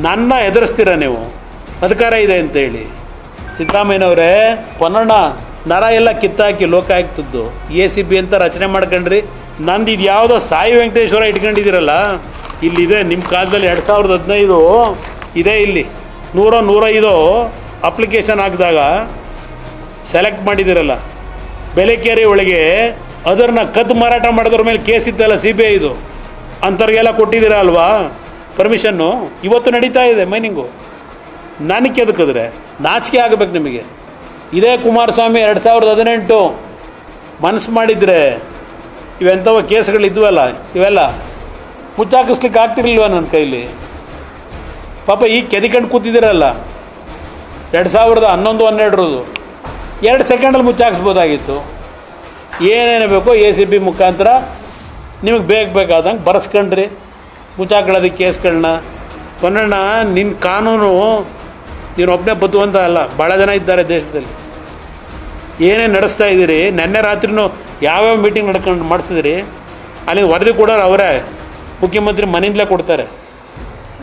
ನನ್ನ ಎದುರಿಸ್ತೀರ ನೀವು? ಅಧಿಕಾರ ಇದೆ ಅಂತೇಳಿ. ಸಿದ್ದರಾಮಯ್ಯನವರೇ, ಪೊನ್ನಣ್ಣ, ನರ ಎಲ್ಲ ಕಿತ್ತಾಕಿ ಲೋಕ ಆಗ್ತದ್ದು ಎ ಸಿ ಬಿ ಅಂತ ರಚನೆ ಮಾಡ್ಕೊಂಡ್ರಿ. ನಂದು ಇದು ಯಾವುದೋ ಸಾಯಿ ವೆಂಕಟೇಶ್ವರ ಇಟ್ಕೊಂಡಿದ್ದೀರಲ್ಲ? ಇಲ್ಲಿದೆ ನಿಮ್ಮ ಕಾಲದಲ್ಲಿ ಎರಡು ಸಾವಿರದ ಹದಿನೈದು. ಇದೆ ಇಲ್ಲಿ. ನೂರ ನೂರೈದು ಅಪ್ಲಿಕೇಶನ್ ಹಾಕಿದಾಗ ಸೆಲೆಕ್ಟ್ ಮಾಡಿದ್ದೀರಲ್ಲ. ಬೆಲೆಕೇರಿ ಒಳಗೆ ಅದನ್ನು ಕದ್ದು ಮಾರಾಟ ಮಾಡಿದ್ರ ಮೇಲೆ ಕೇಸ್ ಇತ್ತಲ್ಲ ಸಿ ಬಿ ಐದು. ಅಂಥವ್ರಿಗೆಲ್ಲ ಕೊಟ್ಟಿದ್ದೀರ ಅಲ್ವಾ? ಪರ್ಮಿಷನ್ನು ಇವತ್ತು ನಡೀತಾ ಇದೆ ಮೈನಿಂಗು. ನನಗೆ ಎದಕ್ಕಿದ್ರೆ ನಾಚಿಕೆ ಆಗಬೇಕು ನಿಮಗೆ. ಇದೇ ಕುಮಾರಸ್ವಾಮಿ ಎರಡು ಸಾವಿರದ ಹದಿನೆಂಟು. ಮನಸ್ಸು ಮಾಡಿದರೆ ಇವೆಂಥವ ಕೇಸ್ಗಳು ಇದ್ವಲ್ಲ ಇವೆಲ್ಲ ಮುಚ್ಚಾಕಿಸ್ಲಿಕ್ಕೆ ಆಗ್ತಿರ್ಲಿಲ್ವ ನನ್ನ ಕೈಲಿ? ಪಾಪ ಈ ಕೆದಿಕಂಡು ಕೂತಿದ್ದೀರಲ್ಲ, ಎರಡು ಸಾವಿರದ ಹನ್ನೊಂದು, ಹನ್ನೆರಡರದು. ಎರಡು ಸೆಕೆಂಡಲ್ಲಿ ಮುಚ್ಚಾಕಿಸ್ಬೋದಾಗಿತ್ತು. ಏನೇನು ಬೇಕೋ ಎ ಸಿ ಬಿ ಮುಖಾಂತರ ನಿಮಗೆ ಬೇಕು ಬೇಕಾದಂಗೆ ಬರೆಸ್ಕೊಂಡ್ರಿ. ಮುಚ್ಚಾಕೊಳ್ಳೋದಕ್ಕೆ ಕೇಸ್ಗಳನ್ನ. ಕೊನ್ನಣ್ಣ ನಿನ್ನ ಕಾನೂನು ನೀನು ಒಬ್ಬನೇ ಬದುವಂತ ಅಲ್ಲ ಭಾಳ ಜನ ಇದ್ದಾರೆ ದೇಶದಲ್ಲಿ. ಏನೇ ನಡೆಸ್ತಾ ಇದ್ದೀರಿ, ನೆನ್ನೆ ರಾತ್ರಿನೂ ಯಾವ್ಯಾವ ಮೀಟಿಂಗ್ ನಡ್ಕೊಂಡು, ಮಾಡಿಸಿದಿರಿ? ಅಲ್ಲಿ ವರದಿ ಕೊಡೋರು ಅವರೇ. ಮುಖ್ಯಮಂತ್ರಿ ಮನೆಯಿಂದಲೇ ಕೊಡ್ತಾರೆ.